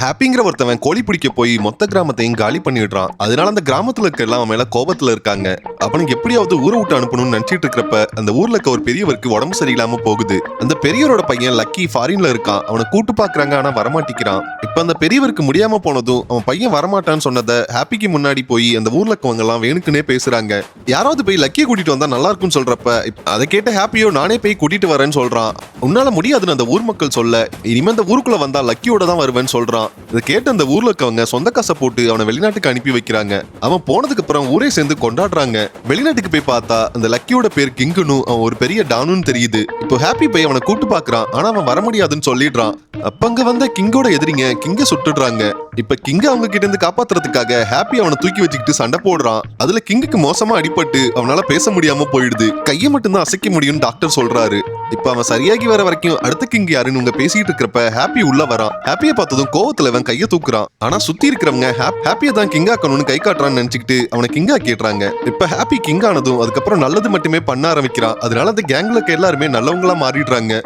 ஹாப்பிங்கிற ஒருத்தவன் கோழி பிடிக்க போய் மொத்த கிராமத்தையும் காலி பண்ணிடுறான். அதனால அந்த கிராமத்துல இருக்க எல்லாம் அவன் மேல கோபத்துல இருக்காங்க. அவனுக்கு எப்படியாவது ஊரை விட்டு அனுப்பணும்னு நினைச்சிட்டு இருக்கிறப்ப அந்த ஊர்ல இருக்க ஒரு பெரியவருக்கு உடம்பு சரியில்லாம போகுது. அந்த பெரியவரோட பையன் லக்கி ஃபாரின்ல இருக்கான். அவனை கூட்டு பாக்குறாங்க ஆனா வரமாட்டிக்கிறான் இப்ப அந்த பெரியவருக்கு முடியாம போனதும் அவன் பையன் வரமாட்டான்னு சொன்னதை ஹாப்பிக்கு முன்னாடி போய் அந்த ஊர்ல இருக்கவங்க எல்லாம் வேணுக்குன்னே பேசுறாங்க. யாராவது போய் லக்கியை கூட்டிட்டு வந்தா நல்லா இருக்கும்னு சொல்றப்ப அதை கேட்ட ஹாப்பியோ நானே போய் கூட்டிட்டு வரேன்னு சொல்றான். உன்னால முடியாதுன்னு அந்த ஊர் மக்கள் சொல்ல இனிமே அந்த ஊருக்குள்ள வந்தா லக்கியோட தான் வருவேன்னு சொல்றான். இதை கேட்டு அந்த ஊர்ல இருக்கவங்க சொந்த காசை போட்டு அவனை வெளிநாட்டுக்கு அனுப்பி வைக்கிறாங்க. அவன் போனதுக்கு அப்புறம் ஊரே சேர்ந்து கொண்டாடுறாங்க. வெளிநாட்டுக்கு போய் பார்த்தா அந்த லக்கியோட பேர் கிங்குனு அவன் ஒரு பெரிய டானுன்னு தெரியுது. இப்போ ஹாப்பி போய் அவனை கூட்டு பாக்குறான் ஆனா அவன் வர முடியாதுன்னு சொல்லிடுறான். அப்ப அங்க வந்த கிங்கோட எதிரிங்க கிங்க சுட்டுடுறாங்க. இப்ப கிங்க அவங்க கிட்ட இருந்து காப்பாத்துறதுக்காக ஹாப்பி அவனை தூக்கி வச்சுக்கிட்டு சண்டை போடுறான். அதுல கிங்குக்கு மோசமா அடிபட்டு அவனால பேச முடியாம போயிடுது. கையை மட்டும்தான் அசைக்க முடியும்னு டாக்டர் சொல்றாரு. இப்ப அவன் சரியாகி வர வரைக்கும் அடுத்த கிங் யாருன்னு உங்க பேசிட்டு இருக்கிறப்ப ஹாப்பி உள்ள வரான். ஹாப்பிய பார்த்ததும் கோவத்துல அவன் கையை தூக்குறான். ஆனா சுத்தி இருக்கிறவங்க ஹாப்பியா தான் கிங் ஆக்கணும்னு கை காட்டுறான்னு நினைச்சுக்கிட்டு அவனை கிங் ஆக்கிடுறாங்க இப்ப ஹாப்பி கிங் ஆனதும் அதுக்கப்புறம் நல்லது மட்டுமே பண்ண ஆரம்பிக்கிறான். அதனால அந்த கேங்ல இருக்க எல்லாருமே நல்லவங்களா மாறிடுறாங்க.